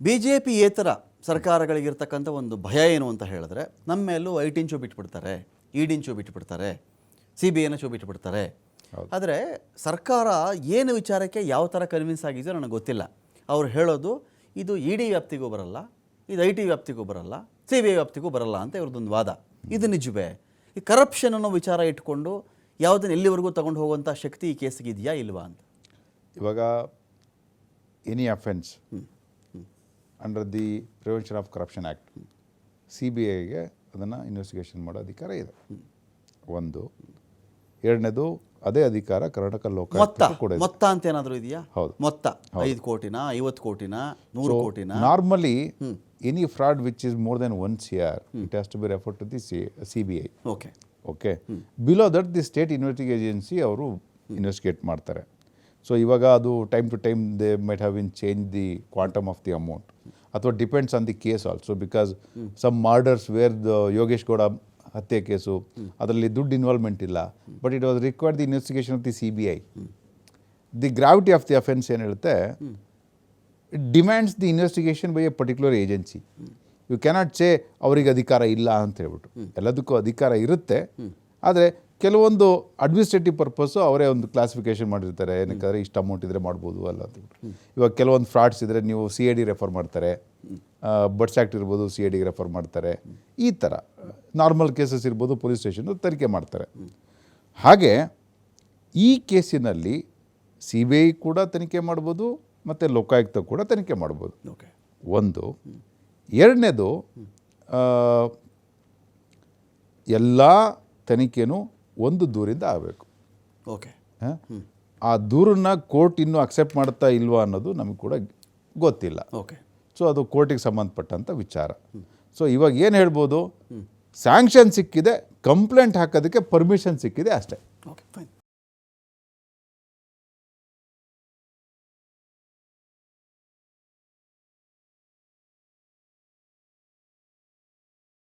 B J ಪಿಯೇತರ ಸರ್ಕಾರಗಳಿಗಿರ್ತಕ್ಕಂಥ ಒಂದು ಭಯ ಏನು ಅಂತ ಹೇಳಿದ್ರೆ ನಮ್ಮ ಮೇಲೂ ಐಟಿಂಚು ಬಿಟ್ಬಿಡ್ತಾರೆ ಈಡಿಂಚು ಬಿಟ್ಬಿಡ್ತಾರೆ ಸಿ ಬಿ ಐನ ಚೂ ಬಿಟ್ಬಿಡ್ತಾರೆ. ಆದರೆ ಸರ್ಕಾರ ಏನು ವಿಚಾರಕ್ಕೆ ಯಾವ ಥರ ಕನ್ವಿನ್ಸ್ ಆಗಿದೆಯೋ ನನಗೆ ಗೊತ್ತಿಲ್ಲ. ಅವ್ರು ಹೇಳೋದು ಇದು ಇ ಡಿ ವ್ಯಾಪ್ತಿಗೂ ಬರಲ್ಲ ಇದು ಐ ಟಿ ವ್ಯಾಪ್ತಿಗೂ ಬರಲ್ಲ ಸಿ ಬಿ ಐ ವ್ಯಾಪ್ತಿಗೂ ಬರಲ್ಲ ಅಂತ ಇವ್ರದ್ದೊಂದು ವಾದ. ಇದು ನಿಜವೇ? ಈ ಕರಪ್ಷನ್ ಅನ್ನೋ ವಿಚಾರ ಇಟ್ಕೊಂಡು ಯಾವುದನ್ನು ಎಲ್ಲಿವರೆಗೂ ತಗೊಂಡು ಹೋಗುವಂಥ ಶಕ್ತಿ ಈ ಕೇಸಿಗೆ ಇದೆಯಾ ಇಲ್ವಾ ಅಂತ? ಇವಾಗ any offence under the prevention of corruption act C B ಐಗೆ ಅದನ್ನು ಇನ್ವೆಸ್ಟಿಗೇಷನ್ ಮಾಡೋ ಅಧಿಕಾರ ಇದೆ. ಒಂದು. ಎರಡನೇದು ಅದೇ ಅಧಿಕಾರ ಕರ್ನಾಟಕ ಮೊತ್ತ. ಲೋಕಾಯುಕ್ತಕ್ಕೂ ಕೂಡ ಮೊತ್ತ ಅಂತ ಏನಾದರೂ ಇದೆಯಾ? ಹೌದು. ಮೊತ್ತ. ಐದು ಕೋಟಿನ ಐವತ್ತು ಕೋಟಿನ ನೂರು ಕೋಟಿನ? Normally any fraud which is more than one C R it has to be refer to the C B I okay okay below that the state investing agency ಅವರು ಇನ್ವೆಸ್ಟಿಗೇಟ್ ಮಾಡ್ತಾರೆ. ಸೊ ಇವಾಗ ಅದು time to time they might have in change the quantum of the amount ಅಥವಾ depends on the case also because some murders where the Yogesh Gowda ಹತ್ಯೆ case, ಅದರಲ್ಲಿ ದುಡ್ಡು involvement ಇಲ್ಲ. But it was required the investigation of the C B I the gravity of the offence ಏನು it demands the investigation by a particular agency you cannot say ಅವರಿಗೆ ಅಧಿಕಾರ ಇಲ್ಲ ಅಂತ ಹೇಳ್ಬಿಟ್ಟು. ಎಲ್ಲದಕ್ಕೂ ಅಧಿಕಾರ ಇರುತ್ತೆ. ಆದರೆ ಕೆಲವೊಂದು ಅಡ್ಮಿನಿಸ್ಟ್ರೇಟಿವ್ ಪರ್ಪಸ್ಸು ಅವರೇ ಒಂದು ಕ್ಲಾಸಿಫಿಕೇಷನ್ ಮಾಡಿರ್ತಾರೆ. ಏನಕ್ಕಾದ್ರೆ ಇಷ್ಟು ಅಮೌಂಟ್ ಇದ್ದರೆ ಮಾಡ್ಬೋದು ಅಲ್ಲ. ಇವಾಗ ಕೆಲವೊಂದು ಫ್ರಾಡ್ಸ್ ಇದ್ದರೆ ನೀವು ಸಿ ಎ ಡಿ ರೆಫರ್ ಮಾಡ್ತಾರೆ. ಬಡ್ಸ್ ಆ್ಯಕ್ಟ್ ಇರ್ಬೋದು ಸಿ ಎ ಡಿಗೆ ರೆಫರ್ ಮಾಡ್ತಾರೆ. ಈ ಥರ ನಾರ್ಮಲ್ ಕೇಸಸ್ ಇರ್ಬೋದು ಪೊಲೀಸ್ ಸ್ಟೇಷನ್ ತನಿಖೆ ಮಾಡ್ತಾರೆ. ಹಾಗೆ ಈ ಕೇಸಿನಲ್ಲಿ ಸಿ ಬಿ ಐ ಕೂಡ ತನಿಖೆ ಮಾಡ್ಬೋದು ಮತ್ತು ಲೋಕಾಯುಕ್ತ ಕೂಡ ತನಿಖೆ ಮಾಡ್ಬೋದು. ಓಕೆ ಒಂದು. ಎರಡನೇದು ಎಲ್ಲ ತನಿಖೆನೂ ಒಂದು ದೂರಿಂದ ಆಗಬೇಕು. ಓಕೆ. ಆ ದೂರನ್ನ ಕೋರ್ಟ್ ಇನ್ನೂ ಅಕ್ಸೆಪ್ಟ್ ಮಾಡ್ತಾ ಇಲ್ವಾ ಅನ್ನೋದು ನಮಗೆ ಕೂಡ ಗೊತ್ತಿಲ್ಲ. ಓಕೆ. ಸೊ ಅದು ಕೋರ್ಟಿಗೆ ಸಂಬಂಧಪಟ್ಟಂಥ ವಿಚಾರ. ಸೊ ಇವಾಗ ಏನು ಹೇಳ್ಬೋದು? ಸ್ಯಾಂಕ್ಷನ್ ಸಿಕ್ಕಿದೆ ಕಂಪ್ಲೇಂಟ್ ಹಾಕೋದಕ್ಕೆ ಪರ್ಮಿಷನ್ ಸಿಕ್ಕಿದೆ ಅಷ್ಟೇ. Okay fine